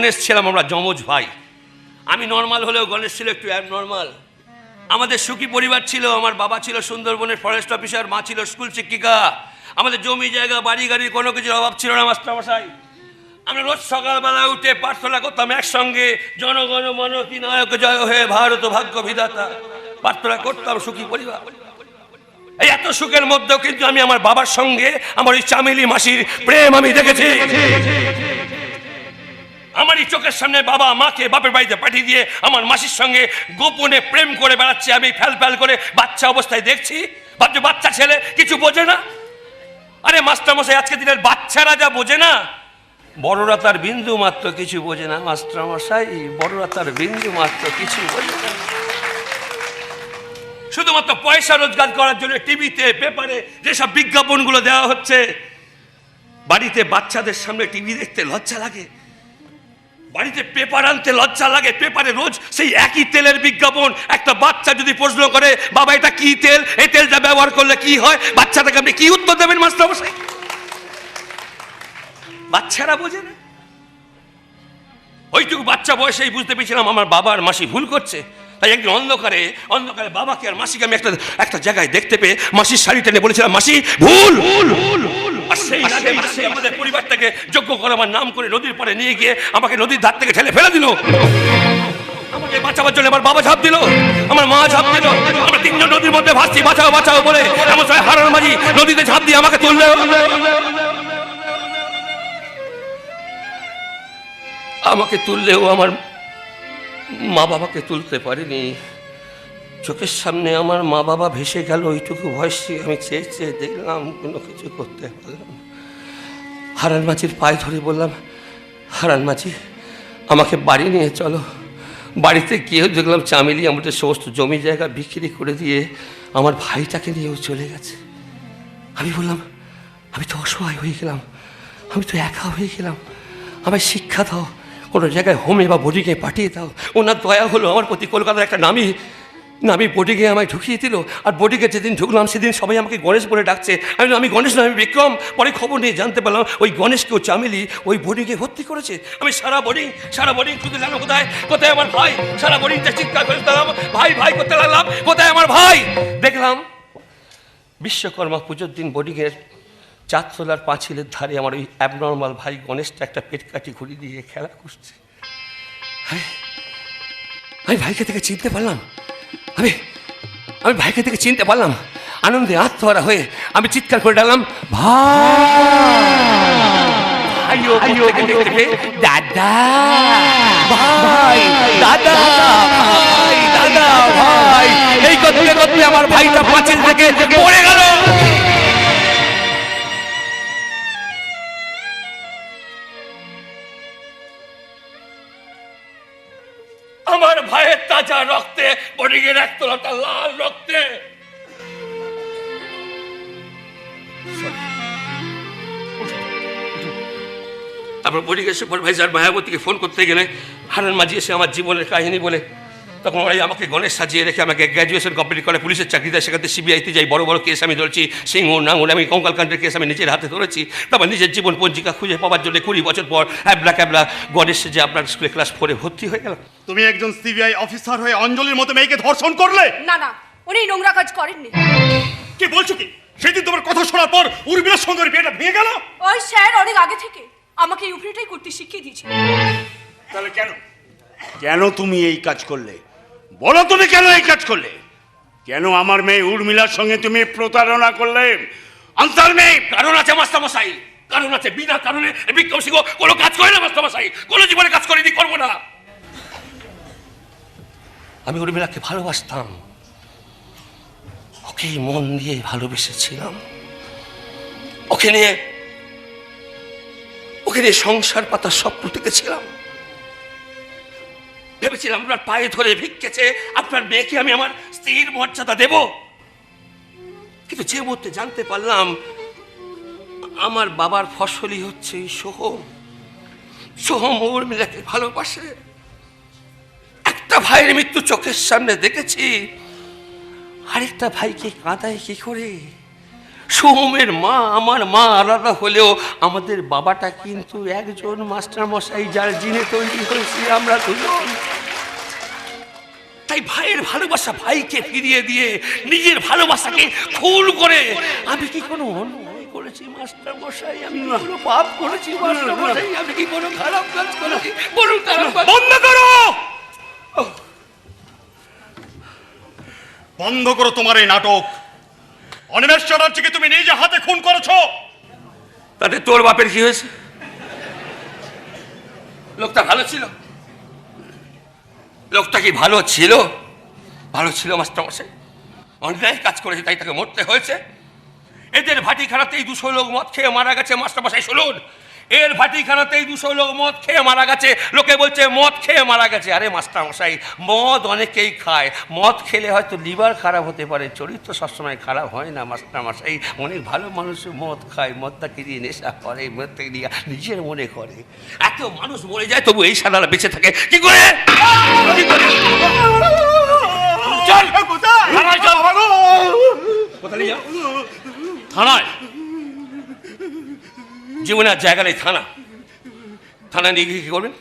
গণেশ ছিলাম আমরা যমজ ভাই। আমি নর্মাল হলেও গণেশ ছিল একটু নর্মাল আমাদের সুখী পরিবার ছিল, আমার বাবা ছিল সুন্দরবনের ফরেস্ট অফিসার মা ছিল স্কুল শিক্ষিকা। আমাদের জমি জায়গা, বাড়ি গাড়ির কোনো কিছুর অভাব ছিল না মাস্টারমশাই আমরা রোজ সকালবেলা উঠে প্রার্থনা করতাম একসঙ্গে, জনগণ মনতি নায়ক, জয় হয়ে ভারত, ভাগ্য বিধাতা। প্রার্থনা করতাম সুখী পরিবার। এই এত সুখের মধ্যেও কিন্তু আমি আমার বাবার সঙ্গে, আমার ওই চামেলি মাসির প্রেম আমি দেখেছি। আমার এই চোখের সামনে বাবা মাকে বাপের বাড়িতে পাঠিয়ে দিয়ে আমার মাসির সঙ্গে গোপনে প্রেম করে বেড়াচ্ছে। আমি ফ্যাল ফ্যাল করে বাচ্চা অবস্থায় দেখছি। ভাবছি, বাচ্চা ছেলে? কিছু বোঝে না? আরে, মাস্টারমশাই, আজকে দিনের বাচ্চারা যা বোঝে না? বড়রা তার বিন্দু মাত্র কিছু বোঝে না, মাস্টারমশাই। বড়রা তার বিন্দু মাত্র কিছু বোঝে না। শুধুমাত্র পয়সা রোজগার করার জন্য টিভিতে, পেপারে যেসব বিজ্ঞাপনগুলো দেওয়া হচ্ছে, বাড়িতে বাচ্চাদের সামনে টিভি দেখতে লজ্জা লাগে। বাড়িতে পেপার আনতে লজ্জা লাগে, পেপারে রোজ সেই একই তেলের বিজ্ঞাপন। একটা বাচ্চা যদি প্রশ্ন করে, বাবা, এটা কি তেল? এই তেলটা ব্যবহার করলে কি হয়? বাচ্চাটাকে আপনি কি উত্তর দেবেন, মাস্টার মশাই? বাচ্চারা বোঝে না। ওইটুকু বাচ্চা বয়সেই বুঝতে পেরেছিলাম আমার বাবা আর মাসি ভুল করছে। তাই একদিন অন্ধকারে অন্ধকারে বাবাকে আর মাসিকে আমি একটা একটা জায়গায় দেখতে পেয়ে মাসির শাড়ি টেনে বলেছিলাম, মাসি, ভুল! আর সেই রাতে মাসি আমাদের পরিবারটাকে যোগ্য করে আমার নাম করে নদীর পরে নিয়ে গিয়ে আমাকে নদীর ধার থেকে ঠেলে ফেলে দিল। আমাকে বাঁচাবার জন্য আমার বাবা ঝাঁপ দিল আমার মা ঝাঁপ দিল আমরা তিনজন নদীর মধ্যে ভাসছি বাঁচাও বাঁচাও বলে এমন সময় হারান মাঝি নদীতে ঝাঁপ দিয়ে আমাকে তুললে। আমাকে তুললেও আমার মা বাবাকে তুলতে পারিনি। চোখের সামনে আমার মা বাবা ভেসে গেল, ওইটুকু বয়সে আমি চেয়ে চেয়ে দেখলাম, কোনো কিছু করতে পারলাম। হারান মাঝির পায়ে ধরে বললাম, হারান মাঝি, আমাকে বাড়ি নিয়ে চলো। বাড়িতে গিয়েও দেখলাম চামেলি আমাদের সমস্ত জমি জায়গা বিক্রি করে দিয়ে আমার ভাইটাকে নিয়েও চলে গেছে। আমি বললাম, আমি তো অসহায় হয়ে গেলাম, আমি তো একা হয়ে গেলাম। আমায় শিক্ষা দাও, কোনো জায়গায় হোমে বা বোর্ডিংয়ে পাঠিয়ে দাও। ওনার দয়া হলো আমার প্রতি কলকাতার একটা নামি নামি বোর্ডিংয়ে আমায় ঢুকিয়ে দিল, আর বোর্ডিংয়ে যেদিন ঢুকলাম, সেদিন সবাই আমাকে গণেশ বলে ডাকছে। আমি আমি গণেশ নয় আমি বিক্রম। পরে খবর নিয়ে জানতে পারলাম, ওই গণেশকেও চামেলি ওই বোর্ডিংয়ে ভর্তি করেছে। আমি সারা বোর্ডিং সারা বোর্ডিং খুঁজে জানো কোথায় কোথায় আমার ভাই? সারা বোর্ডিংটা চিৎকার করে দিলাম ভাই ভাই করতে লাগলাম কোথায় আমার ভাই? দেখলাম, বিশ্বকর্মা পুজোর দিন বোর্ডিংয়ের চাঁদতলার পাঁচিলের ধারে আমার ওই অ্যাবনর্মাল ভাই গণেশটা একটা পেট কাটি ঘুরি দিয়ে খেলা করছে। আমি ভাইকে থেকে চিনতে পারলাম আমি আমি ভাইকে থেকে চিনতে পারলাম। আনন্দে আত্মহারা হয়ে আমি চিৎকার করে ডাকলাম ভাই দাদা ভাই দাদা ভাই দাদা ভাই এই কথা করতে আমার ভাইটা পাঁচিল থেকে পড়ে গেল। আমার ভাইয়ের তাজা রক্তে বডিগের একতলাটা লাল রক্তে। তারপর বডিগের সুপারভাইজার মায়াবতীকে ফোন করতে গেলে হারান মাঝি এসে আমার জীবনের কাহিনী বলে তখন ওরাই আমাকে গণেশ সাজিয়ে রেখে আমাকে গ্র্যাজুয়েশন কমপ্লিট করে পুলিশের চাকরি দেয় সেখানে সিবিআইতে যাই বড় বড় কেস আমি ধরেছি সিংহ নাঙ্গুর আমি কঙ্কাল কাণ্ডের কেস আমি নিজের হাতে ধরেছি। তারপর নিজের জীবন পঞ্জিকা খুঁজে পাওয়ার জন্য কুড়ি বছর পর অ্যাবলা ক্যাবলা গণেশ যে আপনার স্কুলে ক্লাস ফোরে ভর্তি হয়ে গেল। তুমি একজন সিবিআই অফিসার হয়ে অঞ্জলির মতো মেয়েকে ধর্ষণ করলে? না না উনি নোংরা কাজ করেননি। কি বলছো কি? সেদিন তোমার কথা শোনার পর উর্মিলার সঙ্গে ওর বিয়েটা ভেঙে গেল? ওই স্যার অনেক আগে থেকে আমাকে এই উপরেটাই করতে শিখিয়ে দিয়েছে। তাহলে কেন? কেন তুমি এই কাজ করলে? বলো তুমি কেন এই কাজ করলে? কেন আমার মেয়ে উর্মিলার সঙ্গে তুমি প্রতারণা করলে? আনসার মেয়ে, কারণ আছে মাস্টারমশাই, কারণ আছে বিনা কারণে বিক্রম সিংহ কোনো কাজ করে না মাস্টারমশাই, কোনো জীবনে কাজ করে করিনি, করব না। আমি উর্মিলাকে ভালোবাসতাম। ওকে মন দিয়ে ভালোবেসেছিলাম। ওকে নিয়ে ওকে নিয়ে সংসার পাতার স্বপ্ন দেখেছিলাম। ভেবেছিলাম আপনার পায়ে ধরে ভিক্ষেছে, আপনার মেয়েকে আমি আমার স্ত্রীর মর্যাদা দেব। কিন্তু যে মুহূর্তে জানতে পারলাম, আমার বাবার ফসলই হচ্ছে সোহম। সোহম উর্মিলাকে ভালোবাসে। একটা ভাইয়ের মৃত্যু চোখের সামনে দেখেছি, আরেকটা ভাইকে কাঁদায় কি করে? সোহমের মা আমার মা আলাদা হলেও আমাদের বাবাটা কিন্তু একজন মাস্টার মশাই যার জিনে তৈরি হয়েছি আমরা দুজন। তাই ভাইয়ের ভালোবাসা ভাইকে ফিরিয়ে দিয়ে নিজের ভালোবাসাকে খুন করে। আমি কি কোনো অন্যায় করেছি মাস্টার মশাই? আমি কোনো পাপ করেছি মাস্টার মশাই? আমি কি কোনো খারাপ কাজ করেছি? বলুন বন্ধ করো! বন্ধ করো তোমার এই নাটক। অনিমেষ চ্যাটার্জিকে তুমি নিজে হাতে খুন করেছ। তাতে তোর বাপের কি হয়েছে? লোকটা ভালো ছিল। লোকটা কি ভালো ছিল? ভালো ছিল মাস্টারমশাই অন্যায় কাজ করেছে, তাই তাকে মরতে হয়েছে। এদের ভাটি ভাটিখানাতেই দুশো লোক মদ খেয়ে মারা গেছে মাস্টারমশাই শুনুন। এর ভাটিখানাতেই দুশো লোক মদ খেয়ে মারা গেছে। লোকে বলছে মদ খেয়ে মারা গেছে। আরে মাস্টারমশাই মদ অনেকেই খায়। মদ খেলে হয়তো লিভার খারাপ হতে পারে চরিত্র সবসময় খারাপ হয় না মাস্টারমশাই অনেক ভালো মানুষ মদ খায় মদটাকে দিয়ে নেশা করে মদটাকে দিয়ে নিজের মনে করে। এত মানুষ মরে যায় তবু এই সাদারা বেঁচে থাকে। কি করে? কি করে? চল! কোথায়? নিয়ে যাও? থানায়। জীবনে আর জায়গা নেই থানা। থানায় নিয়ে গিয়ে কী করবেন?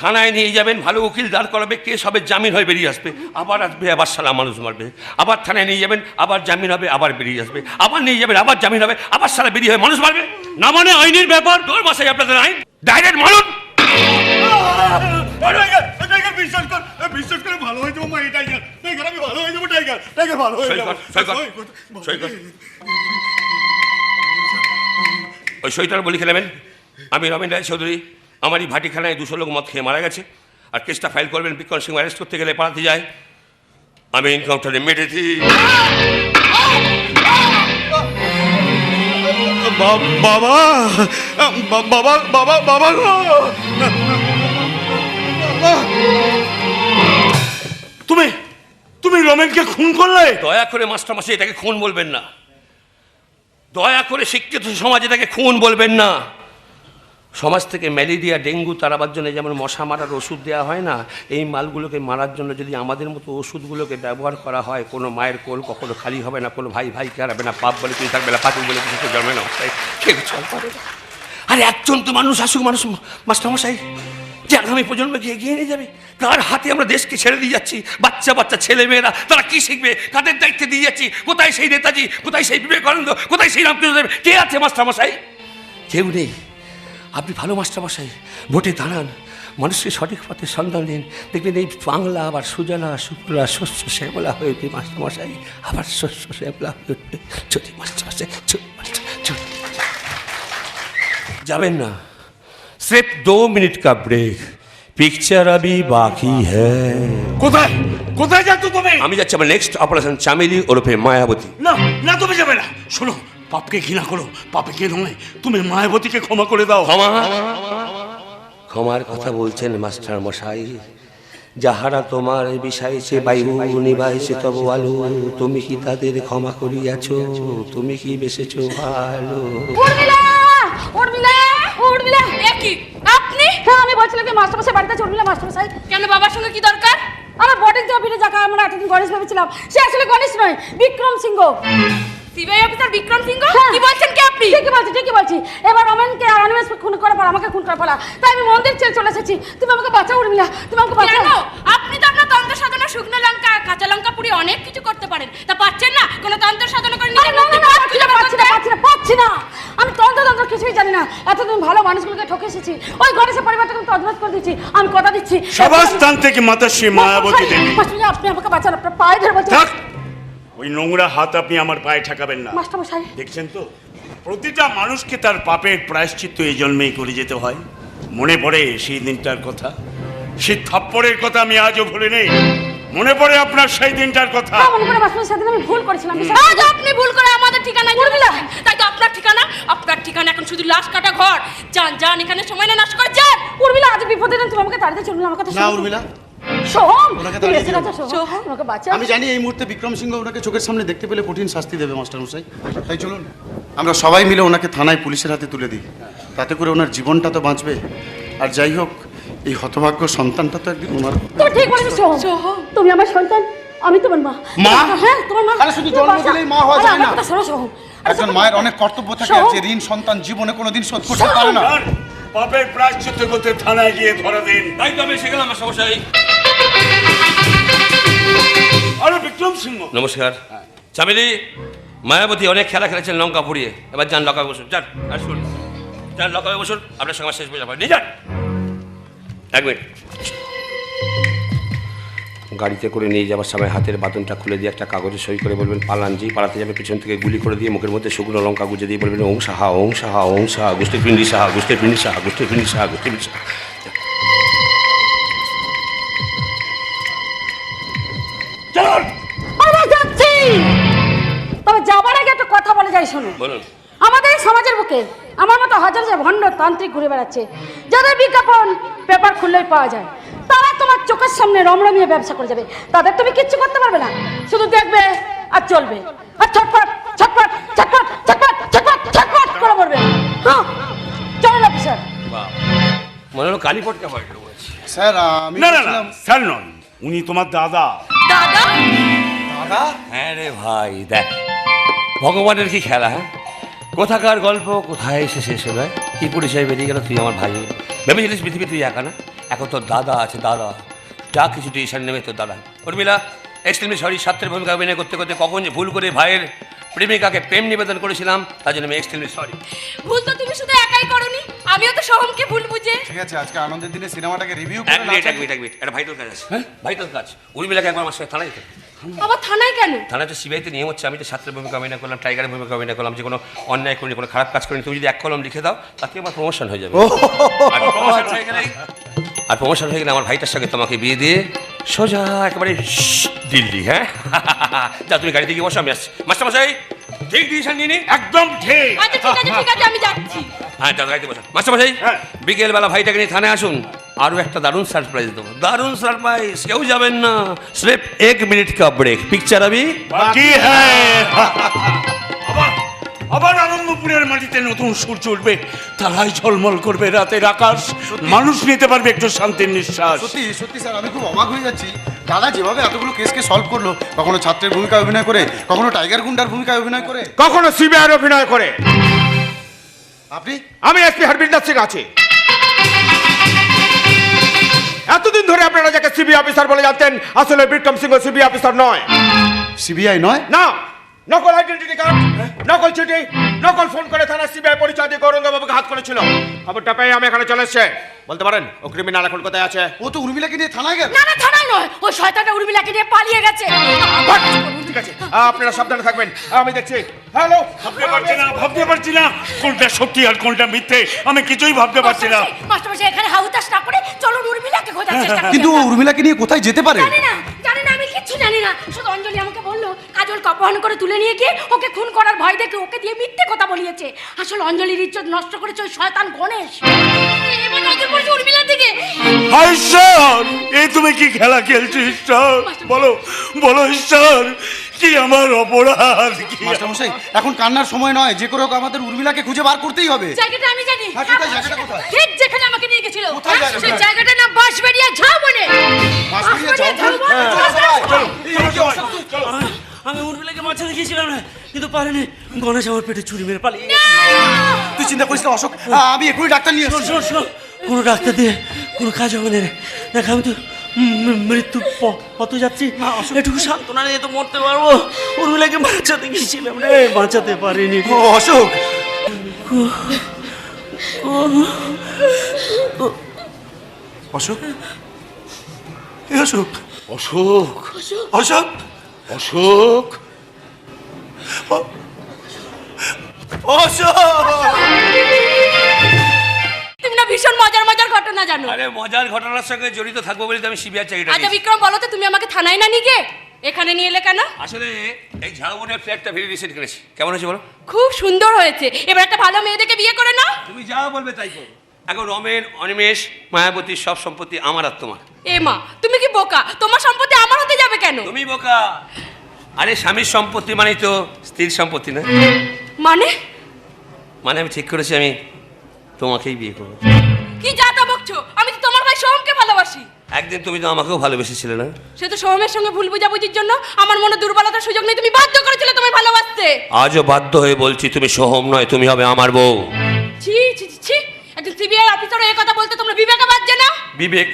থানায় নিয়ে যাবেন ভালো উকিল দাঁড় করাবে কেস হবে জামিন হয়ে বেরিয়ে আসবে। আবার আসবে আবার সালা মানুষ মারবে। আবার থানায় নিয়ে যাবেন আবার জামিন হবে আবার বেরিয়ে আসবে। আবার নিয়ে যাবেন আবার জামিন হবে আবার সালা বেরিয়ে হয়ে মানুষ মারবে। না মানে আইনের ব্যাপার? দোর মাসাই আপনাদের আইন। ডাইরেক্ট মারুন। বিশ্বাস কর বিশ্বাস করে ভালো হয়ে যাব মা এই টাইগার। টাইগার আমি ভালো হয়ে যাব টাইগার। টাইগার ভালো হয়ে যাব। ওই সইটার বলি খেলেবেন আমি রমেন রায় চৌধুরী। আমারই ভাটিখানায় দুশো লোক মদ খেয়ে মারা গেছে। আর কেসটা ফাইল করবেন বিক্রম সিং অ্যারেস্ট করতে গেলে পালাতে যায়। আমি ইনকাউন্টারে মেরেছি। বাবা! বাবা বাবা বাবা তুমি তুমি রমেনকে খুন করলে? দয়া করে মাস্টারমশাই এটাকে খুন বলবেন না। দয়া করে শিক্ষিত সমাজে তাকে খুন বলবেন না সমাজ থেকে ম্যালেরিয়া, ডেঙ্গু তারাবার জন্য যেমন মশা মারার ওষুধ দেওয়া হয় না, এই মালগুলোকে মারার জন্য যদি আমাদের মতো ওষুধগুলোকে ব্যবহার করা হয়, কোনো মায়ের কোল কখনো খালি হবে না, কোনো ভাই ভাইকে হারাবে না পাপ বলে তুই থাকবে না পাপি বলে কিছু জন্মে না কেউ। আরে একজন তো মানুষ আসুক, মানুষ, মাস্টারমশাই যে আগামী প্রজন্মকে এগিয়ে নিয়ে যাবে কার হাতে আমরা দেশকে ছেড়ে দিয়ে যাচ্ছি। বাচ্চা বাচ্চা ছেলে মেয়েরা তারা কি শিখবে? কাদের দায়িত্বে দিয়ে যাচ্ছি। কোথায় সেই নেতাজি? কোথায় সেই বিবেকানন্দ? কোথায় সেই রামকৃষ্ণদেব কে আছে মাস্টারমশাই? কেউ নেই। আপনি ভালো মাস্টারমশাই, ভোটে দাঁড়ান। মানুষকে সঠিক পথে সন্ধান দিন। দেখবেন এই বাংলা আবার সুজলা সুফলা শস্য, শ্যামলা হয়ে উঠবে মাস্টারমশাই। আবার শস্য, শ্যামলা হয়ে উঠবে চলি মাস্টারমশাই চলি মাস্টার চলি যাবেন না। सिर्फ दो मिनट का ब्रेक पिक्चर अभी बाकी है কোথায় কোথায় যাচ্ছ তুমি আমি যাচ্ছি আমার নেক্সট অপারেশন চামেলি ওরফে মায়াবতী না না তুমি যাবে না শোনো পাপকে ঘৃণা করো পাপে কে নয় তুমি মায়াবতীকে ক্ষমা করে দাও ক্ষমা ক্ষমার কথা বলছেন মাস্টার মশাই যাহারা তোমার বিষাইছে বায়ু নিবাইছে তব আলো তুমি কি তাদের ক্ষমা করিয়াছ তুমি কি বেসেছ ভালো মাস্টারমশাই বাড়িতে আছে উর্মিলা মাস্টারমশাই কেন বাবার সঙ্গে কি দরকার? আমার বটের জবিরে যাকে আমরা এতদিন গণেশ ভেবেছিলাম। সে আসলে গণেশ নয় বিক্রম সিংহ। CBI officer Vikram Singh? হ্যাঁ। কি বলছেন কি আপনি? ঠিকই বলছি ঠিকই বলছি। এবার রমেনকে অনিমেষ খুন করার পর আমাকে খুন করার পর তাই আমি মন্দির ছেড়ে চলে এসেছি। তুমি আমাকে বাঁচাও উর্মিলা তুমি আমাকে বাঁচাও। আপনি তো আপনার তন্ত্র সাধনা শুকনো লঙ্কা কাঁচা লঙ্কা পুড়ি অনেক কিছু করতে পারেন। তা পাচ্ছেন না? কোনো তন্ত্র সাধনা করে নিজের মুক্তি পাচ্ছি না, পাচ্ছি না, পাচ্ছি না। আমি তন্ত্র তন্ত্র কিছুই জানি না। এতদিন ভালো মানুষগুলোকে ঠকে এসেছি। ওই গণেশের পরিবারটাকে আমি তদনত করে দিচ্ছি আমি কথা দিচ্ছি। সভাস্থান থেকে মাতাশ্রী মায়াবতী দেবী। মাস্টারমশাই, আপনি আমাকে বাঁচান আপনার পায়ে ধরে থাক ওই নোংরা হাত আপনি আমার পায়ে ঠেকাবেন না। মাস্টারমশাই। দেখছেন তো? প্রতিটা মানুষকে তার পাপের প্রায়শ্চিত্ত এই জন্মেই করে যেতে হয়। মনে পড়ে সেই দিনটার কথা। সেই থাপ্পড়ের কথা আমি আজও ভুলে নেই। মনে পড়ে আপনার সেই দিনটার কথা। হ্যাঁ, মনে করে মাস্টারমশাই সেদিন আমি ভুল করেছিলাম। আজ আপনি ভুল করে আমাদের ঠিকানায় চলে এসেছেন। তাই তো আপনার ঠিকানা আপনার ঠিকানা এখন শুধু লাশ কাটা ঘর যান যান এখানে সময় না নষ্ট করে যান। উর্মিলা আজ বিপদে দিন তুমি আমাকে চলুন আমার কথা না উর্মিলা। সোহম সোহম। আমাকে আমি জানি এই মুহূর্তে বিক্রম সিংহ ওনাকে চোখের সামনে দেখতে পেলে কঠিন শাস্তি দেবে মাস্টারমশাই তাই চলুন। আমরা সবাই মিলে ওনাকে থানায় পুলিশের হাতে তুলে দিই। তাতে করে ওনার জীবনটা তো বাঁচবে। আর যাই হোক এই হতভাগ্য সন্তানটা তো একদিন ওনার ঠিক বলেছ সোহম। সোহম। তুমি আমার সন্তান আমি তোমার মা। মা? হ্যাঁ তোমার মা। আরে শুধু জন্ম দিলেই মা হওয়া যায় না। সোহম। একজন মায়ের অনেক কর্তব্য থাকে যে ঋণ সন্তান জীবনে কোনোদিন শোধ করতে পারে না। পাপের প্রায়শ্চিত্ত করতে থানায় গিয়ে ধরা দিন। তাই তো আমি গেলাম আমার সমস্যা এই আরে বিক্রম সিংহ। নমস্কার। চামেলি মায়াবতী অনেক খেলা খেলেছেন লঙ্কা পুড়িয়ে। এবার যান লঙ্কা বসুন। যান আর শুনুন যান লঙ্কা বসুন। আপনার সঙ্গে শেষ বোঝা নিয়ে যান। এক মিনিট। গাড়িতে করে নিয়ে যাওয়ার সময় হাতের বাদনটা খুলে দিয়ে একটা কাগজে সই করে বলবেন পালান পালানজি পালাতে যাবে পিছন থেকে গুলি করে দিয়ে মুখের মধ্যে শুকনো লঙ্কা গুজে দিয়ে বলবেন ওং সাহা ওং সাহা ওং সাহা গোষ্ঠী পিন্ডি সাহা গোষ্ঠী পিন্ডি সাহা গোষ্ঠী পিন্ডি সাহা গোষ্ঠী পিন্ডি সাহা। তবে যাবার আগে একটা কথা বলে যাই শোনো। বলুন। আমাদের সমাজের বুকে আমার মতো হাজার হাজার ভণ্ড তান্ত্রিক ঘুরে বেড়াচ্ছে যাদের বিজ্ঞাপন পেপার খুললেই পাওয়া যায়। তারা তোমার চোখের সামনে রমরমিয়ে ব্যবসা করে যাবে। তাদের তুমি কিচ্ছু করতে পারবে না। শুধু দেখবে আর চলবে। আর ছটফট ছটফট ছটফট ছটফট ছটফট ছটফট করে পড়বে হ্যাঁ চলো না স্যার। মনে হলো কালীপটকা বাড়ি বলছি স্যার আমি না না না স্যার নন উনি তোমার দাদা। দাদা? দাদা? হ্যাঁ রে ভাই দেখ ভগবানের কি খেলা হ্যাঁ? কোথাকার গল্প কোথায় এসে শেষ হলো হ্যাঁ? কি পরিচয় বেরিয়ে গেল তুই আমার ভাই ভেবেছিলিস পৃথিবী তুই একা না? এখন তোর দাদা আছে দাদা। যা কিছু ঈশান নেমে তোর দাদা উর্মিলা এক্সট্রিমলি সরি ছাত্রের ভূমিকা অভিনয় করতে করতে কখন যে ভুল করে ভাইয়ের প্রেমিকাকে প্রেম নিবেদন করেছিলাম তার জন্য আমি এক্সট্রিমলি সরি ভুল তো তুমি শুধু একাই করনি আমিও তো সোহমকে ভুল বুঝে। ঠিক আছে আজকে আনন্দের দিনে সিনেমাটাকে রিভিউ এক করে মিনিট এক মিনিট এক মিনিট ভাইটাল কাজ আছে। হ্যাঁ? ভাইটাল কাজ। উর্মিলাকে একবার আমার সাথে থানায়। আবার থানায় কেন? থানায় তো সিবিআইতে নিয়ম হচ্ছে আমি তো ছাত্রের ভূমিকা অভিনয় করলাম টাইগারের ভূমিকা অভিনয় করলাম যে কোনো অন্যায় করিনি কোনো খারাপ কাজ করিনি তুমি যদি এক কলম লিখে দাও তাতে আমার প্রমোশন হয়ে যাবে। আর প্রমোশন হয়ে গেলে আর প্রমোশন হয়ে গেলে আমার ভাইটার সঙ্গে তোমাকে বিয়ে দিয়ে সোজা একেবারে দিল্লি হ্যাঁ? যা তুমি গাড়িতে গিয়ে বসো আমি আসছি। মাস্টার মশাই ঠিক ডিসিশন নিয়ে নি? একদম ঠিক। আচ্ছা ঠিক আছে ঠিক আছে আমি যাচ্ছি। হ্যাঁ যা গাড়িতে বসো। মাস্টার মশাই হ্যাঁ। বিকেলবেলা ভাইটাকে নিয়ে থানায় আসুন। আরও একটা দারুণ সারপ্রাইজ দেবো। দারুণ সারপ্রাইজ কেউ যাবেন না। সির্ফ এক মিনিট কা ব্রেক পিকচার আমি বাকি হ্যাঁ। আবার আবার আনন্দপুরের মাটিতে নতুন সূর্য উঠবে তারাই ঝলমল করবে রাতের আকাশ। মানুষ নিতে পারবে একটু শান্তির নিঃশ্বাস। সত্যি সত্যি স্যার আমি খুব অবাক হয়ে যাচ্ছি। দাদা যেভাবে এতগুলো কেসকে সলভ করল কখনো ছাত্রের ভূমিকা অভিনয় করে কখনো টাইগার গুন্ডার ভূমিকায় অভিনয় করে। কখনো সিবিআইয়ের অভিনয় করে। আপনি? আমি এসপি হরবিন্দর সিং আছি। এতদিন ধরে আপনারা যাকে সিবিআই অফিসার বলে জানতেন আসলে বিক্রম সিংহ সিবিআই অফিসার নয়। সিবিআই নয়? না। নকল আইডেন্টিটি কার্ড নকল চিঠি নকল ফোন করে থানা সিবিআই পরিচয় দিয়ে গৌরঙ্গবাবুকে হাত করেছিল। খবরটা পেয়ে আমি এখানে চলে এসছে। বলতে পারেন ও ক্রিমিনাল এখন কোথায় আছে? ও তো উর্মিলাকে নিয়ে থানায় গেল। না না থানায় নয় ওই শয়তানটা উর্মিলাকে নিয়ে পালিয়ে গেছে। ঠিক আছে আপনারা সাবধানে থাকবেন। আমি দেখছি। হ্যালো ভাবতে পারছি না ভাবতে পারছি না। কোনটা সত্যি আর কোনটা মিথ্যে আমি কিছুই ভাবতে পারছি না। মাস্টারমশাই এখানে হাউতাস না করে চলো উর্মিলাকে খোঁজার চেষ্টা করি। কিন্তু উর্মিলাকে নিয়ে কোথায় যেতে পারে? জানি না জানি না আমি কিচ্ছু জানি না। শুধু অঞ্জলি আমাকে বলল কাজলকে অপহরণ করে তুলে নিয়ে গিয়ে ওকে খুন করার ভয় দেখে ওকে দিয়ে মিথ্যে কথা বলিয়েছে। আসলে অঞ্জলির ইজ্জত নষ্ট করেছে ওই শয়তান গণেশ। এবার নজর পড়েছে উর্মিলার দিকে। হায় ঈশ্বর এই তুমি কি খেলা খেলছো ঈশ্বর? বলো বলো ঈশ্বর কি আমার অপরাধ? কি মাস্টারমশাই এখন কান্নার সময় নয় যে করে হোক আমাদের উর্মিলাকে খুঁজে বার করতেই হবে। জায়গাটা আমি জানি। হ্যাঁ, কোথায়? জায়গাটা কোথায়? ঠিক যেখানে আমাকে নিয়ে গেছিল হ্যাঁ? সেই জায়গাটার নাম বাঁশবেড়িয়া ঝাউবনে আমি উর্মিলাকে মাঝে দেখিয়েছিলাম না কিন্তু পারেনি গণেশ আমার পেটে ছুরি মেরে পালিয়ে তুই চিন্তা করিস না অশোক আমি এখনই ডাক্তার নিয়ে শোন শোন শোন কোনো ডাক্তার দিয়ে কোনো কাজ হবে না রে দেখ আমি তো মৃত্যু পথে যাচ্ছি একটু সান্ত্বনা নিয়ে তো মরতে পারব উর্মিলাকে বাঁচাতে গিয়েছিলাম রে বাঁচাতে পারিনি ও অশোক অশোক? অশোক। অশোক। অশোক? অশোক। অশোক! তুমি না ভীষণ মজার মজার ঘটনা জানো। আরে মজার ঘটনার সঙ্গে জড়িত থাকব বলে তো আমি সিবিআই চাকরিটা আচ্ছা বিক্রম বলো তো তুমি আমাকে থানায় না নিয়ে এখানে নিয়ে এলে কেন? আসলে এই ঝাড়বনের ফ্ল্যাটটা ভেরি রিসেন্ট কিনেছি কেমন হয়েছে বলো? খুব সুন্দর হয়েছে। এবার একটা ভালো মেয়ে দেখে বিয়ে করে নাও। তুমি যা বলবে তাই করব। এখন রমেন অনিমেষ মায়াবতী সব সম্পত্তি আমার আর তোমার। এ মা তুমি কি বোকা? তোমার সম্পত্তি আমার হতে যাবে কেন? তুমি বোকা। আরে স্বামীর সম্পত্তি মানে তো স্ত্রীর সম্পত্তি না। মানে? মানে আমি ঠিক করেছি আমি তোমাকেই বিয়ে করব। কি যা তা বকছো? আমি তো তোমার ভাই সোহমকে ভালোবাসি। একদিন তুমি তো আমাকেও ভালোবেসেছিলে না? সে তো সোহমের সঙ্গে ভুল বোঝাবুঝির জন্য আমার মনে দুর্বলতার সুযোগ নেই তুমি বাধ্য করেছিলে তোমায় ভালোবাসতে। আজও বাধ্য হয়ে বলছি তুমি সোহম নয় তুমি হবে আমার বউ। ছি ছি সিবিআই অফিসারও এই কথা বলতে তোমরা বিবেকে বাজছে না বিবেক।